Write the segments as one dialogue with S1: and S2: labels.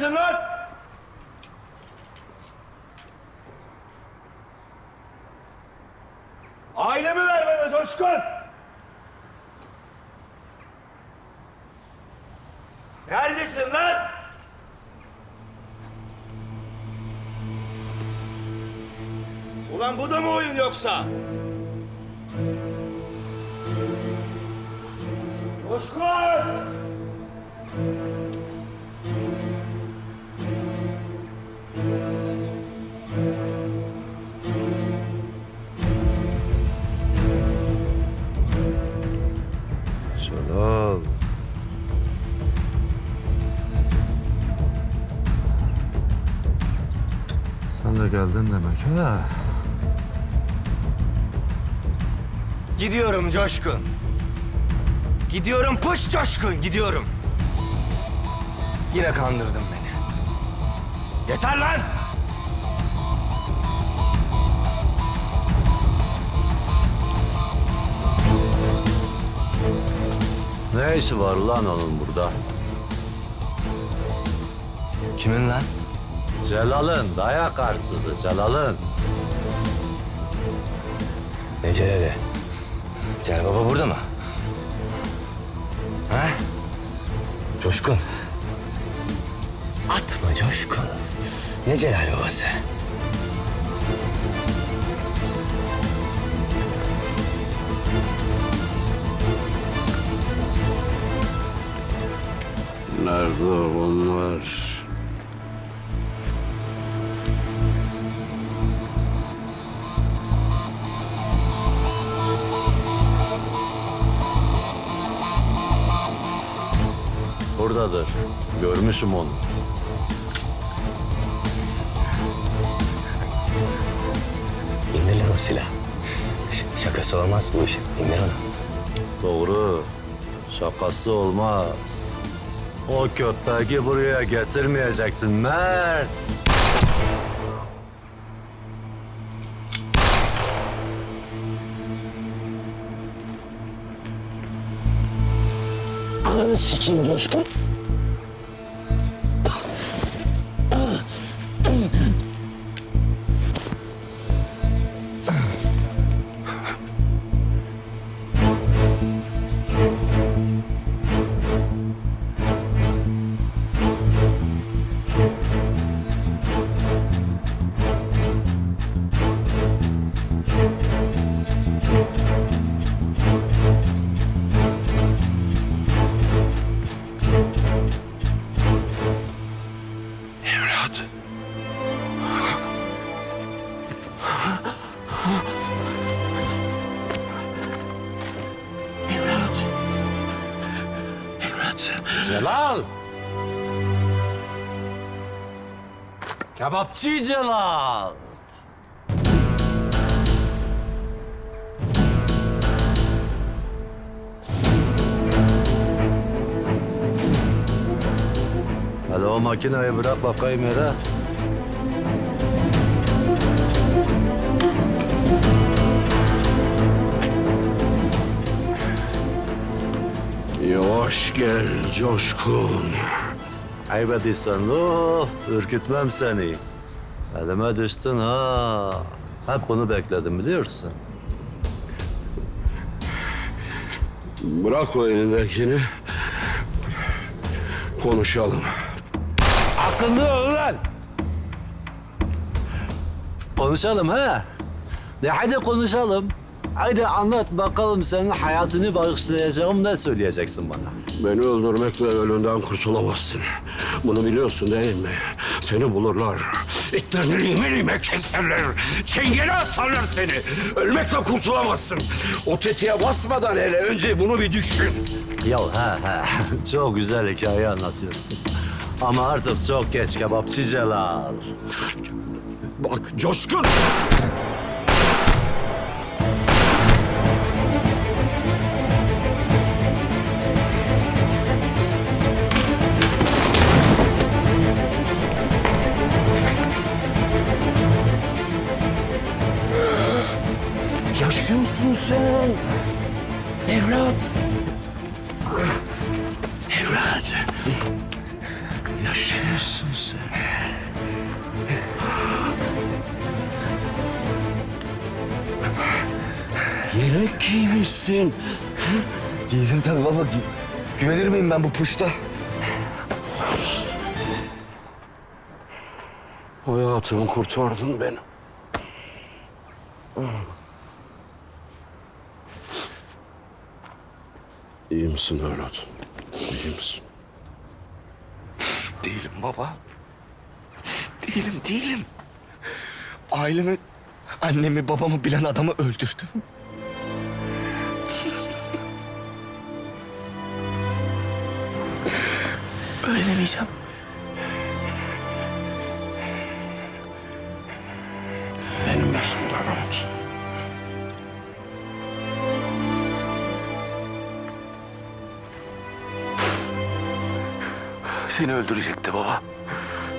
S1: Neredesin lan? Ailemi ver bana Coşkun! Neredesin lan? Ulan bu da mı oyun yoksa? Coşkun!
S2: Geldin demek ha?
S1: Gidiyorum Coşkun. Gidiyorum puş Coşkun gidiyorum. Yine kandırdın beni. Yeter lan!
S2: Ne işi var lan onun burada?
S1: Kimin lan?
S2: Celal'ın, dayak arsızı Celal'ın.
S1: Ne Celal'i? Celal Baba burada mı? Ha? Coşkun. Atma Coşkun. Ne Celal babası?
S2: Nerede onlar? Buradadır. Görmüşüm onu.
S1: İndir lan o silah. Ş- şakası olmaz bu işin. İndir onu.
S2: Doğru. Şakası olmaz. O köpeği buraya getirmeyecektin Mert.
S3: Ananı Coşkun.
S2: Celal! Kebapçı Celal! Hele o makineyi bırak bakayım yere. Yavaş gel coşkun. Kaybediysen lo, ürkütmem seni. Elime düştün ha. Hep bunu bekledim biliyorsun.
S4: Bırak o elindekini. Konuşalım.
S2: Akıllı ol lan. Konuşalım ha. De hadi konuşalım. Haydi anlat bakalım senin hayatını bağışlayacağım ne söyleyeceksin bana?
S4: Beni öldürmekle ölümden kurtulamazsın. Bunu biliyorsun değil mi? Seni bulurlar. İtlerini lime lime keserler. Çengeli asarlar seni. Ölmekle kurtulamazsın. O tetiğe basmadan hele önce bunu bir düşün.
S2: Ya ha ha çok güzel hikaye anlatıyorsun. Ama artık çok geç kebapçı Celal.
S4: Bak coşkun.
S3: Yaşıyorsun sen. Evlat. Evlat.
S4: Yaşıyorsun sen. Yelek giymişsin.
S1: Giydim tabii baba. Gü- güvenir miyim ben bu puşta?
S4: Hayatımı kurtardın beni. İyi misin evlat? İyi misin?
S1: Değilim baba. Değilim, değilim. Ailemi, annemi, babamı bilen adamı öldürdüm. Öğrenemeyeceğim. Seni öldürecekti baba.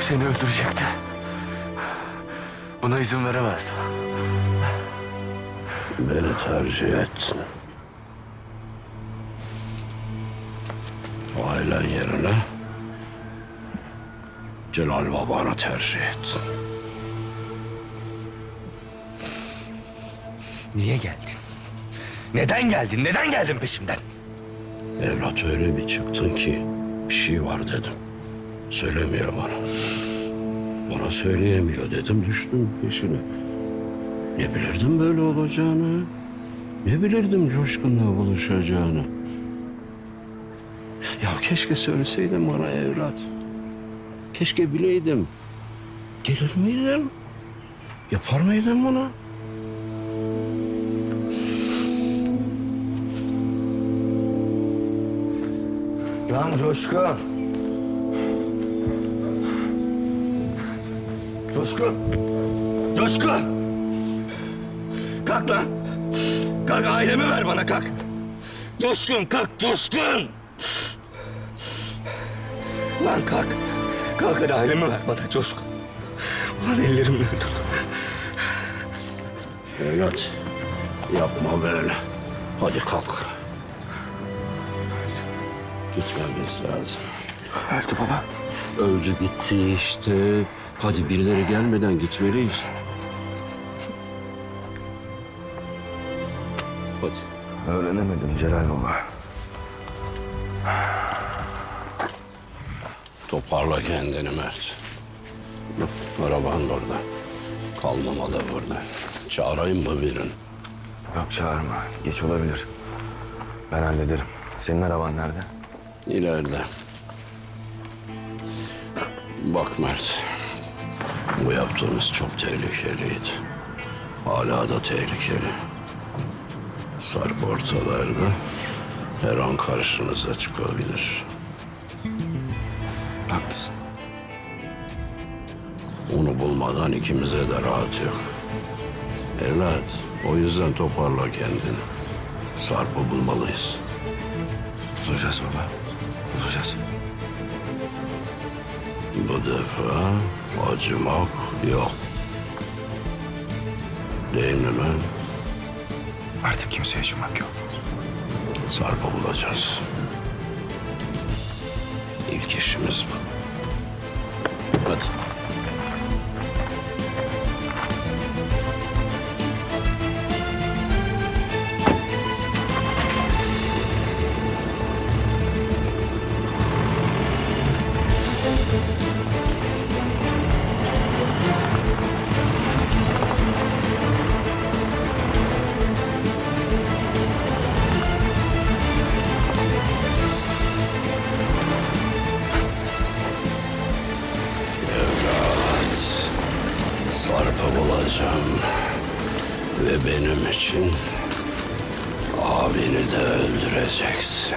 S1: Seni öldürecekti. Buna izin veremezdim.
S4: Beni tercih ettin. Ailen yerine Celal babana tercih ettin.
S1: Niye geldin? Neden geldin? Neden geldin peşimden?
S4: Evlat öyle bir çıktın ki bir şey var dedim. Söylemiyor bana. Bana söyleyemiyor dedim düştüm peşine. Ne bilirdim böyle olacağını. Ne bilirdim Coşkun'la buluşacağını. Ya keşke söyleseydin bana evlat. Keşke bileydim. Gelir miydim? Yapar mıydım bunu?
S1: Lan Coşkun. Coşkun. Coşkun. Kalk lan. Kalk ailemi ver bana kalk. Coşkun kalk Coşkun. Lan kalk. Kalk hadi ailemi ver bana Coşkun. Ulan ellerimle öldürdüm.
S4: Evlat yapma böyle. Hadi kalk. Gitmemiz lazım.
S1: Öldü baba.
S4: Öldü gitti işte. Hadi birileri gelmeden gitmeliyiz. Hadi.
S1: Öğrenemedim Celal baba.
S4: Toparla kendini Mert. Araban orada. Kalmamalı burada. Çağırayım mı birini?
S1: Yok çağırma. Geç olabilir. Ben hallederim. Senin araban nerede?
S4: İleride. Bak Mert. Bu yaptığımız çok tehlikeliydi. Hala da tehlikeli. Sarp ortalarda her an karşınıza çıkabilir.
S1: Haklısın.
S4: Onu bulmadan ikimize de rahat yok. Evlat, o yüzden toparla kendini. Sarp'ı bulmalıyız.
S1: Bulacağız baba. Bulacağız.
S4: Bu defa acımak yok. Değil mi?
S1: Artık kimseye acımak yok.
S4: Sarp'ı bulacağız. İlk işimiz bu. Hadi. Sarp'ı bulacağım. Ve benim için abini de öldüreceksin.